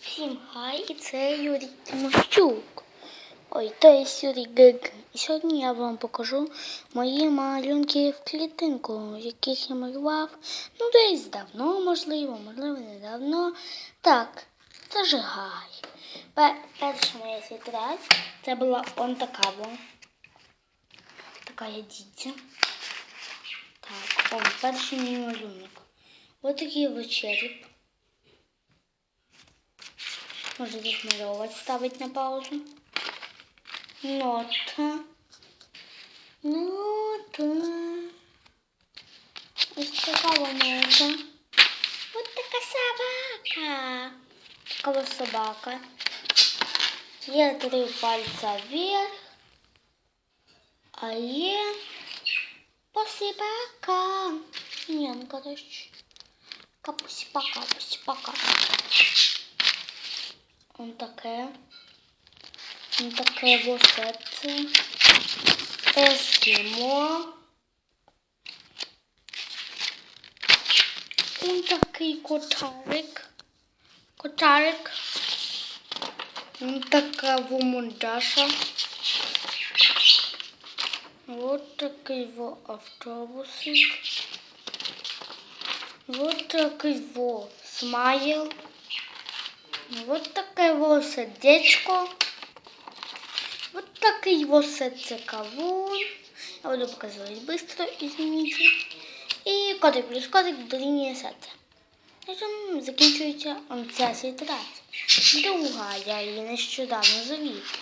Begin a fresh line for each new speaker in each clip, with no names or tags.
Всім хай, це Юрій Тимощук. Ой, то є Юрій Гиг. І сьогодні я вам покажу мої малюнки в клітинку, яких я малював. Ну, десь давно, можливо, можливо, не давно. Так, зажигай. Пе- Перша моя тетрадь, це була он така вон. Така я дітя. Так, он перший мій малюнок. Ось такий череп. Може розмальовувати, ставить на паузу. Нота. Нота. Ось така нота. Ось така собака. Така ось собака. Є три пальця вверх. А є посипака. Ні, ну коротше. Капусіпака, посіпака. Он таке. Он таке вот це. Ескімо. Он такий котарик. Котарик. Он така вумундаша. Вот такий во автобусик. Вот такий во смайл. Вот таке во сердечко. Вот такий во серце кавун. Я буду показувати быстро, извините. І котик плюс котик дорівнює серця. На цьому он ця тетрадь. Друга, я її нещодавно завів.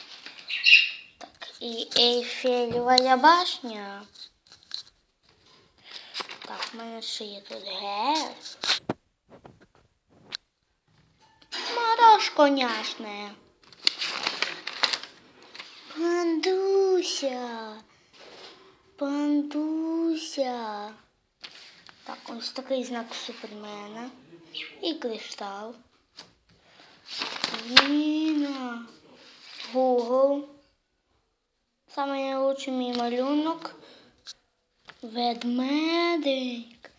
Так, і Ейфелева башня. Так, в мене ще є тут герб. Мороз коняшне. Пандуся. Пандуся. Так, ось такий знак Супермена. І криштал. Зміна. Гугл. Самый найкращий мій малюнок. Ведмедик.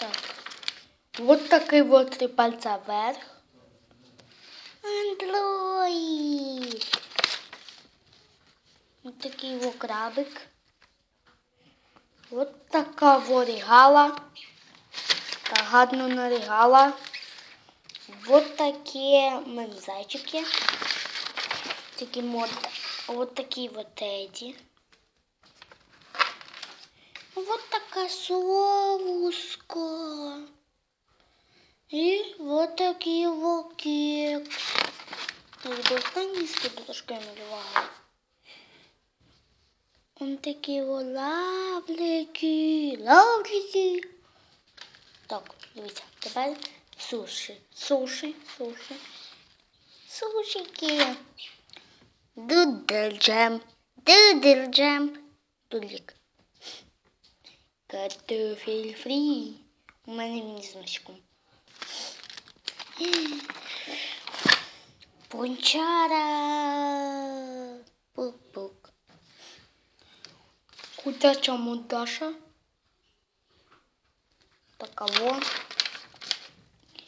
Так. Вот такий вот три пальця вверх. Андроїд. Вот такий вот крабик. Вот така во регала. Та гарно наригала. Вот такі мене зайчики. Такі мод. Вот такі вот Теді. Вот така совушка. І вот такий вот кекс. Якби останній скид трошки малювала. Он такі вот лавлики, лавлики. Так, дивіться, тепер суші, суші, суші, сушики. Дудель-джем, дудель-джем, дудлік. Картофель фрі. У мене він з мішком. Пончара. Пук-пук. Кутяча мудаша. Таково.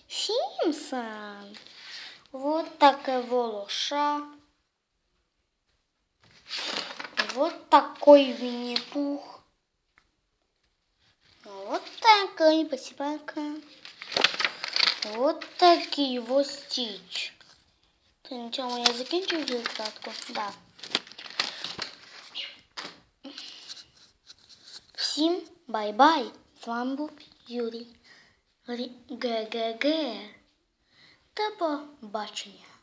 Сімсон. Вот таке волоша. Вот такой Винни-Пух. Вот такой посипака. Вот такий вот стіч. То на я закінчую відкладку. Да. Всім бай-бай. З вами був Юрій. Г-г-г. До побачення.